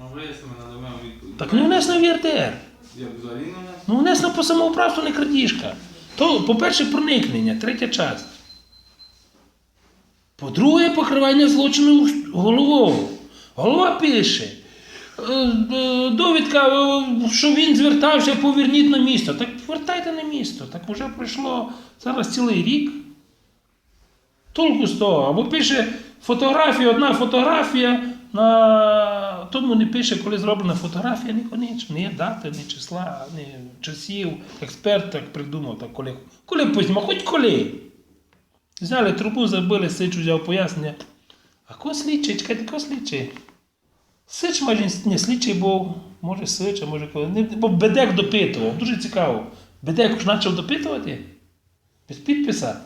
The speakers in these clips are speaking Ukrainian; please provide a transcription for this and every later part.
Ну, вияснимо, надамо відповідь. Так не внесно в ЄРДР. Як взагалі не? Ну внесно по самоуправству не крадіжка. То, по-перше, проникнення, третя частина. По-друге, покривання злочину головою. Голова пише. е, е, Довідка, е, що він звертався, поверніть на місто. Так вертайте на місто. Так вже пройшло зараз цілий рік. Толку з того. Або пише фотографія, одна фотографія, на тому не пише, коли зроблена фотографія, ні конечно, ні дати, ні числа, ні часів. Експерт так придумав, так коли, коли познімав, хоч коли. Взяли трубу, забили, Сич взяв пояснення. А ко слідчий, чекайте, ко слідчий? Сич може не слідчий був, може Сич, а може коли. Бо Бедек допитував, дуже цікаво. Бедек ж почав допитувати? Без підписа.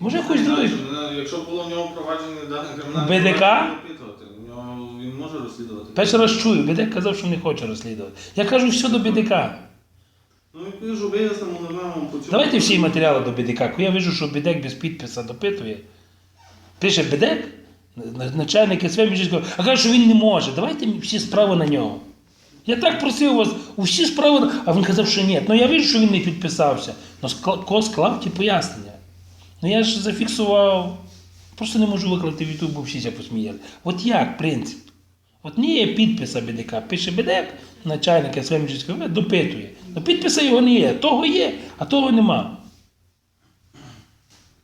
Може якось другий. Ну, Якщо було в нього провадження дане кримінальне БДК? провадження, допитувати. У нього він може розслідувати. Перший раз чую, Бедек казав, що не хоче розслідувати. Я кажу, все до БДК. Ну і кажу, вияснимо, надамо по цьому. Давайте всі матеріали до. Коли я вижу, що Бедек без підписа допитує, пише Бедек, на- начальник СВ Міжицького, а каже, що він не може. Давайте всі справи на нього. Я так просив вас, усі справи, а він казав, що ні. Ну я вижу, що він не підписався. Ну скла- ко склав ті пояснення. Ну я ж зафіксував. Просто не можу виклати в YouTube, бо всі посміяли. От як принцип? От не є підписа БДК. Пише БДК, начальник СВ Міжицького, допитує. Ну підписа його не є. Того є, а того нема.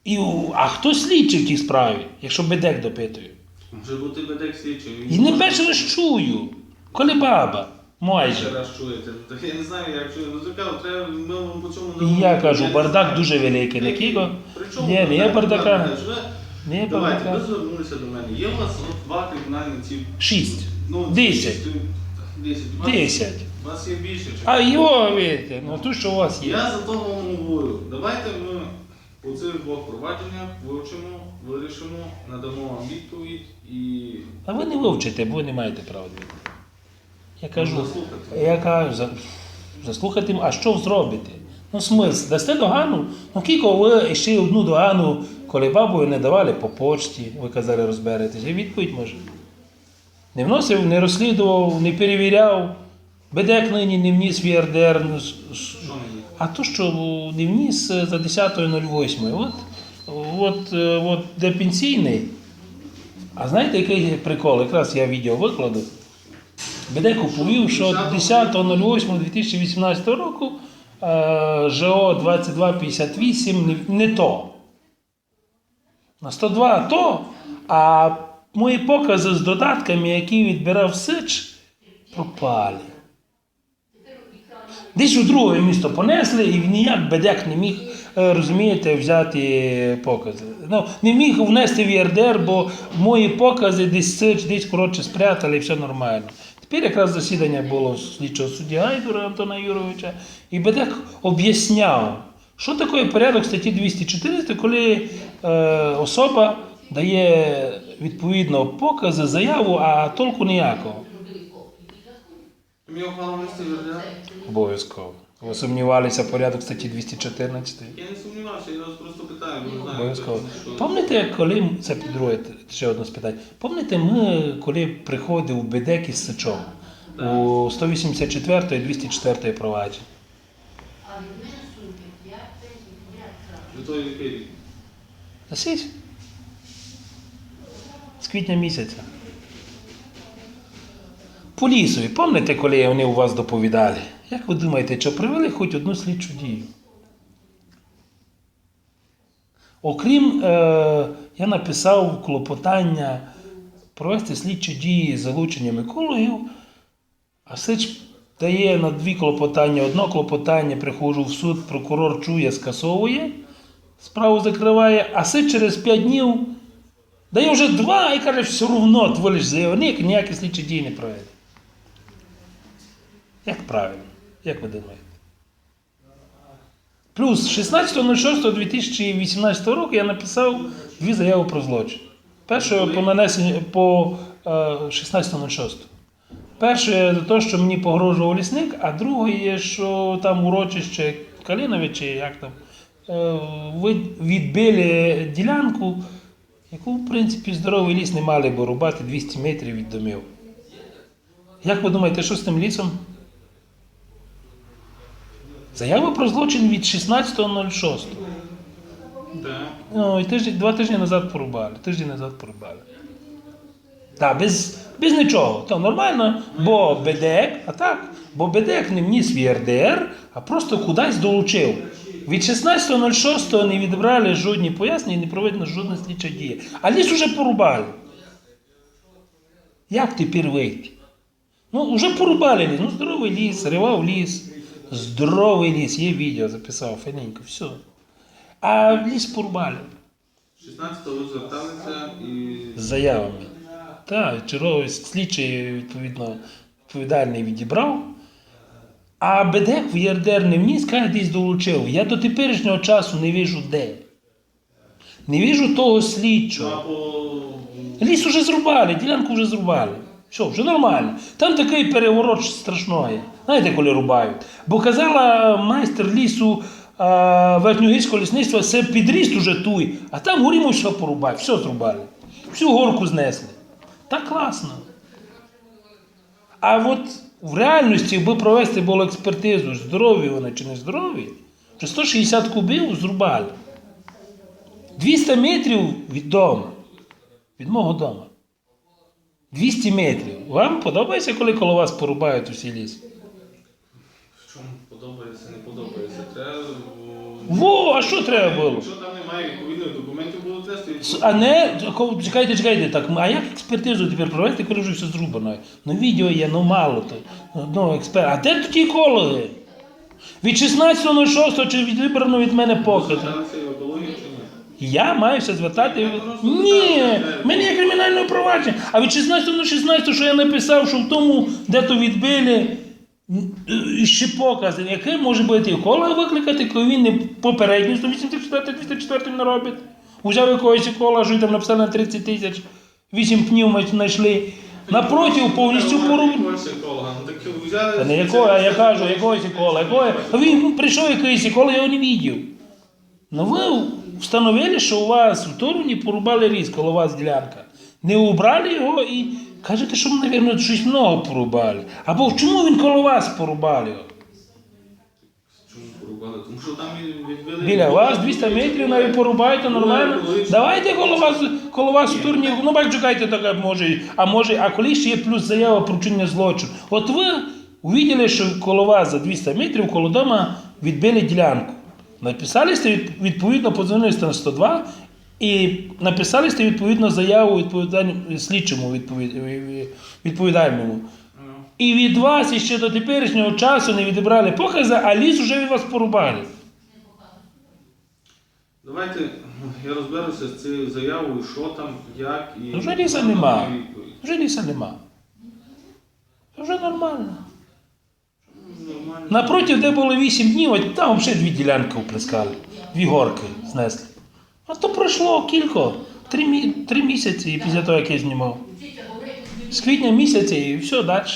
І, а хто слідчий в тій справі, якщо БДК допитує? Може бути БДК слідчий. І не перший раз чую. Коли баба, майже. раз чуєте. Так я не знаю, як чую. Ну цікаво, треба ми вам по цьому І я кажу, бардак дуже великий. Не кіго. При чому Ні, не є бардака. Не Давайте, ви бардака. звернулися до мене. Є у вас от два кримінальні ці. Шість. Ну, Десять. Десять. У вас- Десять. У вас є більше. чи- А його, видите, ну то, що у вас є. Я за того вам говорю. Давайте ми по цих двох провадженнях вивчимо, вирішимо, надамо вам відповідь і А ви не вивчите, бо ви не маєте права відповідати. Я кажу, заслухати. я кажу, за- заслухати, а що зробите? Ну, смисл, дасте догану? Ну, кілько ви ще одну догану, коли бабою не давали по почті, ви казали, розберетеся. І відповідь може. Не вносив, не розслідував, не перевіряв. Бедек нині не вніс в ЄРДР. ну? А то, що не вніс е, за 10.08. От, от, е, от де пенсійний. А знаєте, який прикол? Якраз я відео викладу. Бедеку повів, що 10.08.2018 року ЖО 2258 не, то. На 102 то, а мої покази з додатками, які відбирав Сич, пропали. Десь у друге місто понесли, і ніяк бедяк не міг, е, розумієте, взяти покази. Ну, не міг внести в ЄРДР, бо мої покази десь десь коротше спрятали, і все нормально. Тепер якраз засідання було слідчого судді Гайдура Антона Юровича, і Бедек об'ясняв, що таке порядок статті 214, коли е, особа дає відповідно покази, заяву, а толку ніякого. Обов'язково. Ви сумнівалися порядок статті 214? Я не сумнівався, я вас просто питаю, не знаю. Обов'язково. Пам'ятаєте, коли це друге, ще одне спитання. Пам'ятаєте, ми коли приходив Бедек із Сичом у 184 і 204 провадження. Засіть? З квітня місяця. По лісові, пам'ятаєте, коли вони у вас доповідали? Як ви думаєте, чи провели хоч одну слідчу дію? Окрім, е, я написав клопотання провести слідчі дії з залученням екологів, а Сич дає на дві клопотання. Одно клопотання приходжу в суд, прокурор чує, скасовує, справу закриває, а Сич через 5 днів дає вже два і каже, все одно тволиш заявник, ніякі слідчі дії не проведе. Як правильно? Як ви думаєте? Плюс 16.06.2018 року я написав дві заяви про злочин. Перше по нанесенню по е, 16.06. Перше за те, що мені погрожував лісник, а друге є, що там урочище Калінове, чи як там, е, відбили ділянку, яку, в принципі, здоровий ліс не мали б рубати 200 метрів від домів. Як ви думаєте, що з тим лісом? Заява про злочин від 16.06. Де? Ну, і тиждень, два тижні назад порубали. Тиждень назад порубали. Так, без, без нічого. То нормально, бо БДЕК, а так, бо БДЕК не вніс в ЄРДР, а просто кудись долучив. Від 16.06 не відібрали жодні пояснення і не проведено жодна слідча дія. А ліс уже порубали. Як тепер вийти? Ну, вже порубали ліс. Ну, здоровий ліс, ривав ліс. Здоровий ліс, є відео, записав, файненько, все. А ліс порубали 16-го ви зверталися і з заявами. Так, черговий слідчий, відповідно, відповідальний відібрав. А БДЕК в ЄРДР не вніс, каже, десь долучив. Я до теперішнього часу не вижу де. Не вижу того слідчого. Ліс вже зрубали, ділянку вже зрубали. Все, вже нормально. Там такий переворот страшний. Знаєте, коли рубають? Бо казала майстер лісу верхньогірського лісництва, це підріст уже туй, а там горімо все порубати, все зрубали. Всю горку знесли. Так класно. А от в реальності, якби провести було експертизу, здорові вони чи не здорові, то 160 кубів зрубали. 200 метрів від дому. Від мого дому. 200 метрів. Вам подобається, коли коло вас порубають усі ліс? чому подобається, не подобається. Треба. Во, а що треба було? Якщо там немає відповідних документів, було тести. А не, чекайте, чекайте, так, а як експертизу тепер провести, коли вже все зрубано? Ну відео є, ну мало то. Ну, експерт. А де тоді екологи? Від 16.06 чи від вибрано від мене покази? Зверталися і в екологію чи ні? Я маюся звертати. Ні, в мене є кримінальне провадження. А від 16 до 16, що я написав, що в тому, де то відбили, ще покази, яке може бути еколога викликати, коли він не попередньо 184 204 не робить. Взяв якогось еколога, що там написали на 30 тисяч, 8 пнів ми знайшли. Напротив, повністю поруб. Ну, Та не якого, а я кажу, якогось еколога. Якого... Він прийшов якийсь еколог, я його не бачив. Ну ви встановили, що у вас в Торуні порубали ліс, коло вас ділянка. Не убрали його і кажете, що, мабуть, щось много порубали. Або чому він коло вас порубали? Чому порубали? Тому що там і відбили. Біля вас 200 метрів навіть порубаєте нормально. Давайте коло вас, коло вас в турні, ну бак чекайте, так може, а може, а коли ще є плюс заява про вчинення злочину. От ви увиділи, що коло вас за 200 метрів коло дома відбили ділянку. Написали сте відповідно, подзвонили на 102 і написали сте відповідно заяву відповідальному слідчому відповід- відповідальному. Ну, І від вас іще до теперішнього часу не відібрали покази, а ліс вже від вас порубали. Давайте я розберуся з цією заявою, що там, як і. Ну, Вже ліса нема. Вже ліса нема. Вже нормально. Напротив, де було 8 днів, там взагалі дві ділянки вплескали, дві горки знесли. А то пройшло кілька, три, мі- три місяці після того, як я знімав. З квітня місяця і все далі.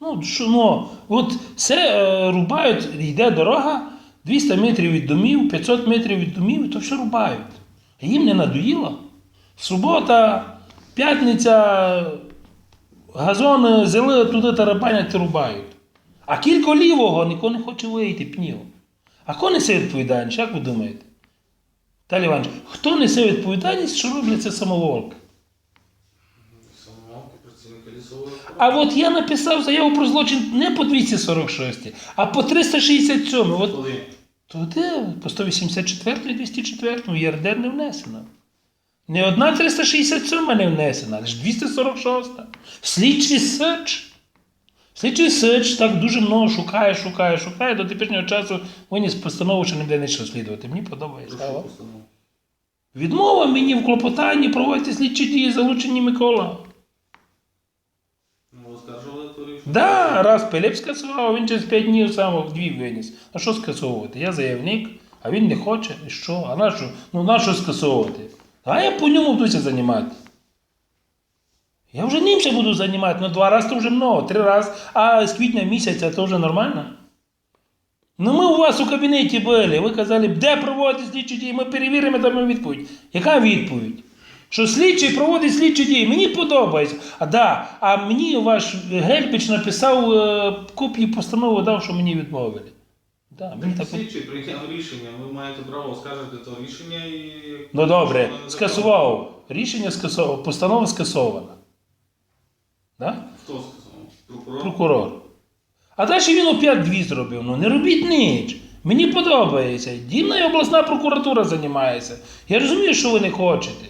Ну, що, ну, от все е, рубають, йде дорога, 200 метрів від домів, 500 метрів від домів, і то все рубають. А їм не надоїло. Субота, п'ятниця, газони зели, туди тарабанять і рубають. А кілько лівого ніхто не хоче вийти, пнів. А хто несе відповідальність, як ви думаєте? Віталій Іванович, хто несе відповідальність, що роблять це самоволки? А от я написав заяву про злочин не по 246, а по 367. От туди, по 184 204 ЄРДР не внесено. Не одна 367 не внесена, лише 246. Слідчий сич. Слідчий сич так дуже много шукає, шукає, шукає. До теперішнього часу виніс постанову, що ніде не йшов слідувати. Мені подобається. Прошу постанову. Відмова мені в клопотанні проводити слідчі дії, залучені Микола. Ну, оскаржували то рішення? Да, раз Пилип скасував, він через 5 днів сам в дві виніс. А що скасовувати? Я заявник, а він не хоче. І що? А на що? Ну на що скасовувати? А я по ньому буду займати. Я вже ним буду займати, ну два рази то вже много, три рази, а з квітня місяця то вже нормально. Ну ми у вас у кабінеті були, ви казали, де проводити слідчі дії, ми перевіримо там відповідь. Яка відповідь? Що слідчий проводить слідчі дії. Мені подобається. А да, а мені ваш Гельпич написав е, копії постанови, дав, що мені відмовили. Да, мені так... Слідчий прийняв рішення, ви маєте право оскаржити то рішення і. Ну добре, скасував. Рішення скасовано, постанова скасована. Да? Хто сказав? Прокурор? Прокурор. А далі він опять дві зробив. Ну не робіть ніч. Мені подобається. Дільна і обласна прокуратура займається. Я розумію, що ви не хочете.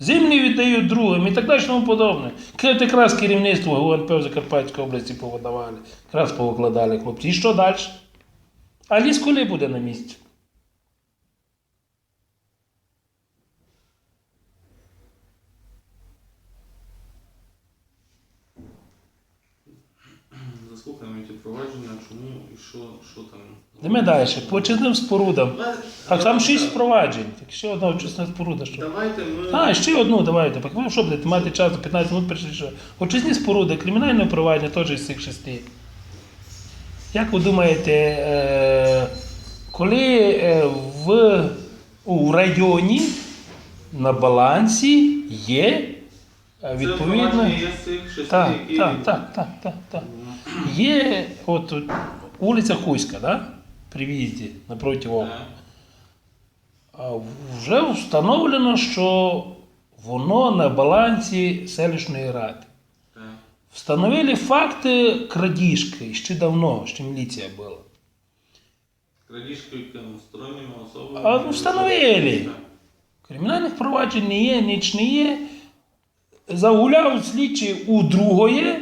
Землі віддають другим і так далі тому подобне. Кажуть, якраз керівництво ГУНП в Закарпатській області повидавали, якраз повикладали хлопці. І що далі? А ліс коли буде на місці? Заслухаємо ті провадження, чому і що, що там. Йдемо далі. По очисним спорудам. Давай- Так там давай шість так. впроваджень. Так ще одна очисна споруда. Що? Давайте ми. А, ще одну давайте. Так ви що будете мати час 15 минут перше що? Очисні споруди, кримінальне провадження теж із цих шести. Як ви думаєте, е, коли е, в, у районі на балансі є е, Це відповідно. є з цих шести, Так, які. так, так, так, так, так. Є от вулиця Хуйська, да? при в'їзді напроти Вовка. А вже встановлено, що воно на балансі селищної ради. Встановили факти крадіжки ще давно, ще міліція була. Крадіжки ким? сторонніми особами. А, ну, встановили. Кримінальних проваджень не є, ніч не є. Загуляв слідчий у другої,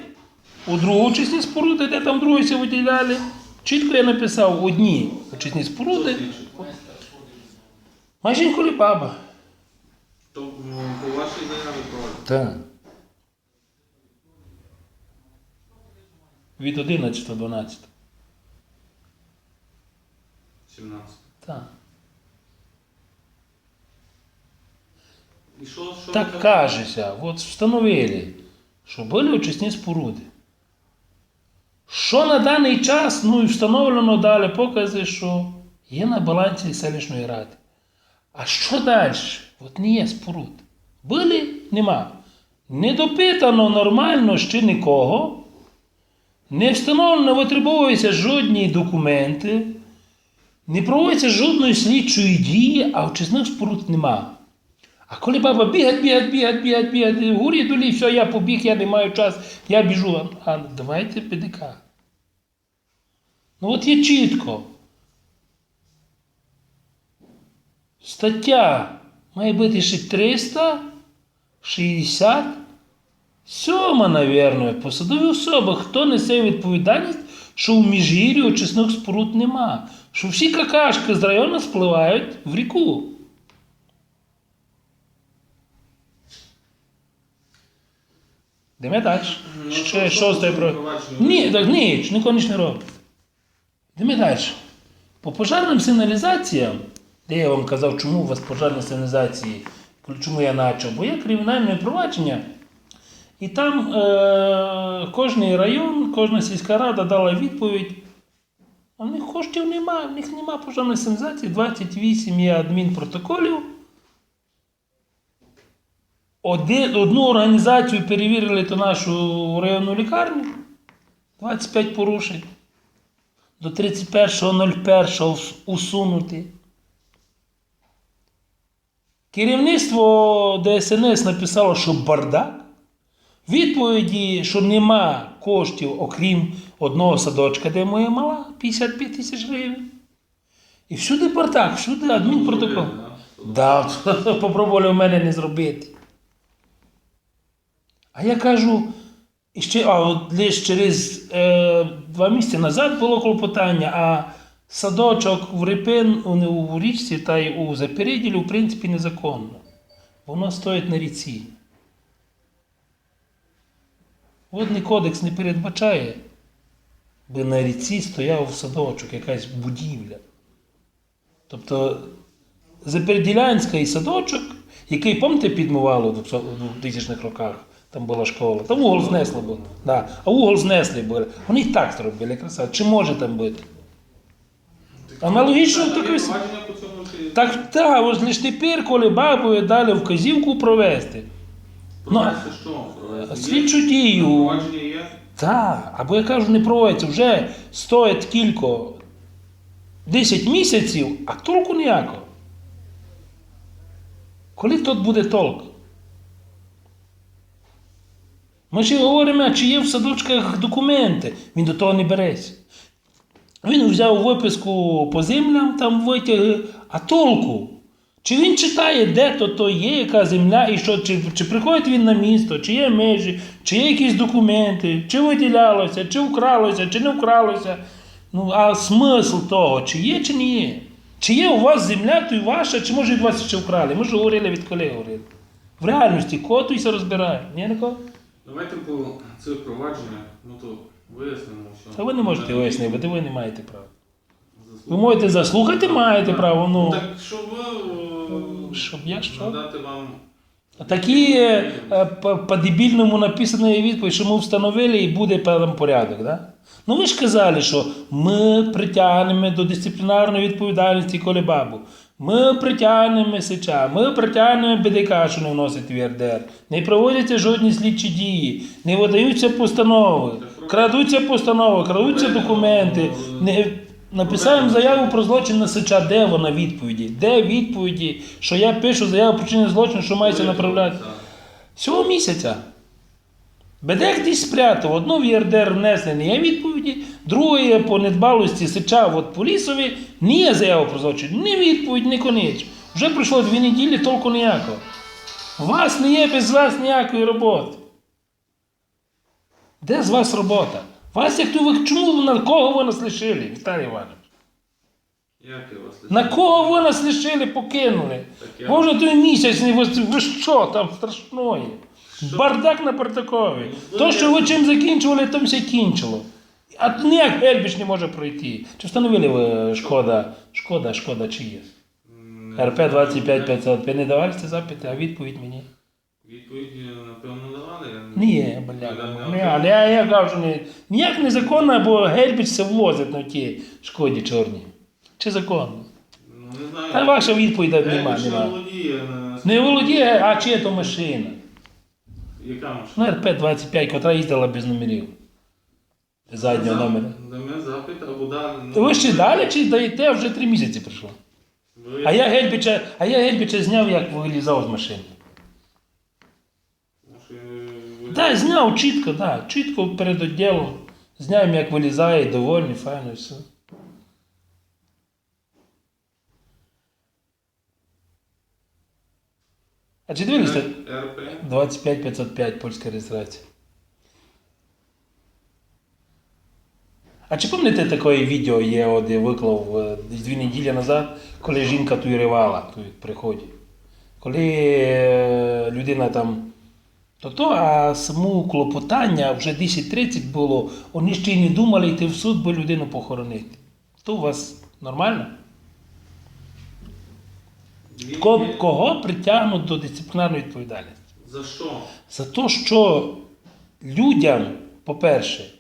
у другу очисні споруди, де там другої се виділяли. Чітко я написав одні очисні споруди. Майже баба. То по вашій заяві провадження. Так. Від 11 до 12. 17. Так. І що, що Так кажеться, от встановили, що були очисні споруди. Що на даний час, ну і встановлено далі покази, що є на балансі селищної ради. А що далі? От не є споруд. Були, нема. Не допитано нормально ще нікого. Не встановлено, витребовуються жодні документи, не проводиться жодної слідчої дії, а очисних споруд нема. А коли баба бігать, бігать, бігать, бігать, бігать, гурі долі, все, я побіг, я не маю час, я біжу. А давайте ПДК. Ну от є чітко. Стаття має бути ще 367, навірно, посадові особи. Хто несе відповідальність, що в міжгір'ї очисних споруд нема. Що всі какашки з району спливають в ріку. Ну, Ще шосте про. Ні, так ніч, нікого ніч не робить. Далі. По пожарним сигналізаціям, де я вам казав, чому у вас пожарні сигналізації, чому я почав, бо є кримінальне провадження, і там е, кожний район, кожна сільська рада дала відповідь. А в них коштів немає, в них немає пожарної сигналізації, 28 є адмінпротоколів. Одну організацію перевірили то нашу районну лікарню. 25 порушень. До 31.01 усунути. Керівництво ДСНС написало, що бардак. Відповіді, що нема коштів, окрім одного садочка, де моя мала, 55 тисяч гривень. І всюди бардак, всюди адмінпротокол. Да, попробували в мене не зробити. А я кажу, і ще, а от лише через е, два місяці назад було клопотання, а садочок в Рипин у, у річці та й у Запереділі, в принципі, незаконно. Воно стоїть на ріці. Водний кодекс не передбачає, би на ріці стояв садочок, якась будівля. Тобто Запереділянський садочок, який, пам'ятаєте, підмивало в 2000-х роках, там була школа, там угол знесли було. Да. А угол знесли були. Вони і так зробили, краса. Чи може там бути? Аналогічно Та, такої є с- провадження по цьому чи- Так, так, ось лиш тепер, коли бабою дали вказівку провести. Провести що? Слідчу дію. Так, або я кажу, не проводиться, вже стоїть кілька 10 місяців, а толку ніякого. Коли тут буде толк? Ми і говоримо, чи є в садочках документи. Він до того не береться. Він взяв виписку по землям, там витяги, а толку? Чи він читає, де то, то є, яка земля, і що, чи, чи приходить він на місто, чи є межі, чи є якісь документи, чи виділялося, чи вкралося, чи не вкралося. Ну, а смисл того, чи є, чи не є? Чи є у вас земля, то й ваша, чи може від вас ще вкрали? Ми ж говорили від коли говорили. В реальності котуйся розбирає. Ні, Никола? Давайте по цих провадженнях, ну то вияснимо, що. Та ви не можете вияснити, бо ви не маєте права. Ви можете заслухати, маєте право, ну. Так, щоб ви Щоб я що? надати вам Такі е, е, по- по-дебільному написана є відповідь, що ми встановили і буде певний порядок. Да? Ну ви ж казали, що ми притягнемо до дисциплінарної відповідальності колебабу. Ми притягнемо сича, ми притягнемо БДК, що не вносить в ЄРДР. Не проводяться жодні слідчі дії, не видаються постанови, крадуться постанови, крадуться документи. Не... Написаємо заяву про злочин на сича. Де вона відповіді? Де відповіді, що я пишу заяву про чинення злочину, що мається направляти? Цього місяця. Бедек десь спрятав. Одно в ЄРДР внесені є відповіді, друге по недбалості сича от по лісові не є заява про злочин. Ні відповідь, ні конеч. Вже пройшло дві неділі, толку ніякого. У вас не є без вас ніякої роботи. Де з вас робота? Вас як то ви чому на кого ви нас лишили, Віталій Іванович? Як я вас На кого ви нас лишили, покинули? Так я- Може той місяць, не ви, ви що там страшної? Бардак на Партакові. Ну, То, що ви чим закінчували, там все кінчило. А ніяк Гельбіч не може пройти. Чи встановили ви шкода, шкода, шкода чи є? РП 25 500. Ви не давали ці запити, а відповідь мені? Відповідь, напевно, давали. Ні, бля. Ні, але я, я кажу, не, ніяк незаконно, бо Гельбіч це влозить на ті шкоді чорні. Чи законно? Ну, не знаю. Та ваша відповідь Я нема, більше нема. не володіє. Не володіє, а чи то машина? Яка машина? Ну, РП-25, котра їздила без номерів. Без заднього номера. Дамо запит або далі. То ви ще далі чи даєте, вже три місяці пройшло. Ви- А я Гельбіча, а я Гельбіча зняв, як вилізав з машини. Може, ви- Так, зняв чітко, так, чітко перед відділом. Зняв, як вилізає, довольний, файно, і все. А чи дивилися? РП. 25505 польська реєстрація. А чи пам'ятаєте таке відео є, от я виклав е, десь дві неділі назад, коли жінка туєрувала тут приході? Коли е, людина там. То то, а саму клопотання вже 10.30 було, вони ще й не думали йти в суд, бо людину похоронити. То у вас нормально? Дві Кого притягнуть до дисциплінарної відповідальності? За що? За те, що людям, по-перше,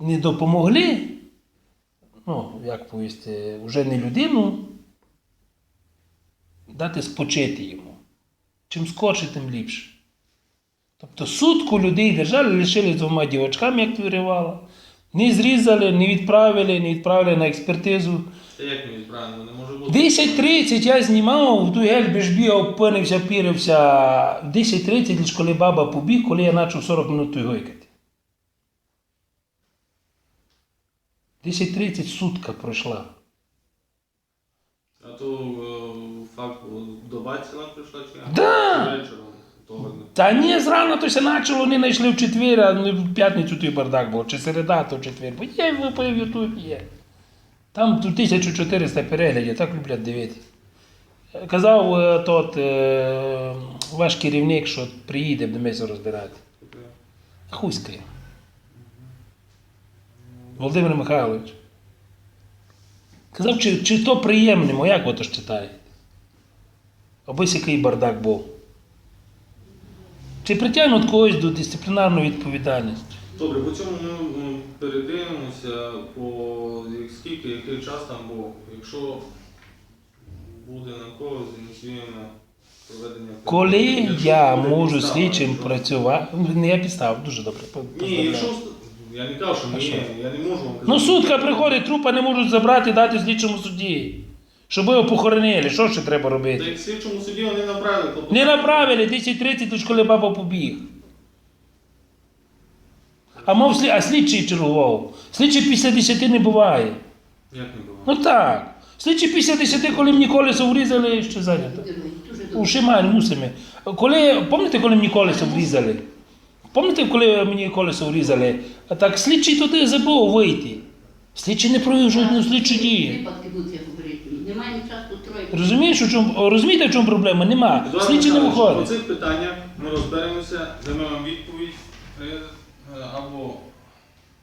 не допомогли, ну, як повісти, вже не людину, дати спочити йому. Чим скорше, тим ліпше. Тобто сутку людей держали, лишили двома дівочками, як виривала. Не зрізали, не відправили, не відправили на експертизу. Це як не відправлено? Не може бути. 10.30 я знімав, той гельбі ж бігав, пинився, пірився. В 10.30 лише коли баба побіг, коли я почав 40 минут той гойкати. 10.30 сутка пройшла. А то е, факт доба ціла прийшла чи як? Да. Та ні, зрано то все почало, вони знайшли в четвер, а в п'ятницю той бардак був, чи середа, то в четвер. Бо є в Ютубі є. Там 1400 переглядів, так люблять дивитися. Казав е, тот е, ваш керівник, що приїде, будемо все розбирати. Хуська. Володимир Михайлович. Казав, чи, чи то приємнимо, як ви то ж читаєте? Обись який бардак був. Чи притягнуть когось до дисциплінарної відповідальності? Добре, по цьому ми передивимося, по скільки, який час там був. Якщо буде на когось, ініціюємо проведення. Коли Якщо я буде можу підстава, слідчим якщо- працювати, не я підстав, дуже добре. Ні, якщо я не кажу, що А ми що? є, я не можу вам казати. Ну сутка приходить, трупа не можуть забрати, дати слідчому судді. Щоб його похоронили, що ще треба Та робити? як слідчому суді вони направили, то Не направили 10.30, то ж коли баба побіг. А мов слід, а слідчий чергував. Слідчий після 10 не буває. Як не було? Ну так. Слідчий після 10, коли мені колесо врізали, ще зайнято. У добре. Шималь мусимо. Коли, пам'ятаєте, коли мені колесо врізали? Пам'ятаєте, коли мені колесо врізали? А так слідчий туди забув вийти. Слідчий не провів жодну слідчу дію. Випадки будуть, як говорити. Немає ні часу троє. Розумієш, у чому, розумієте, в чому проблема? Нема. Слідчий не Михайлович, По виходить. цих питаннях ми розберемося, дамо вам відповідь е, або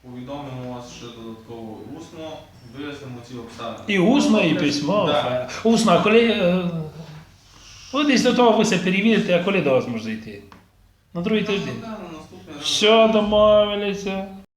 повідомимо вас ще додатково усно, вияснимо ці обставини. І усно, і письмо. Да. Усно, а коли. е, Ви десь до того ви все перевірите, а коли до вас може йти? На другий тиждень. Ну, да, на наступний раз. Все, домовилися.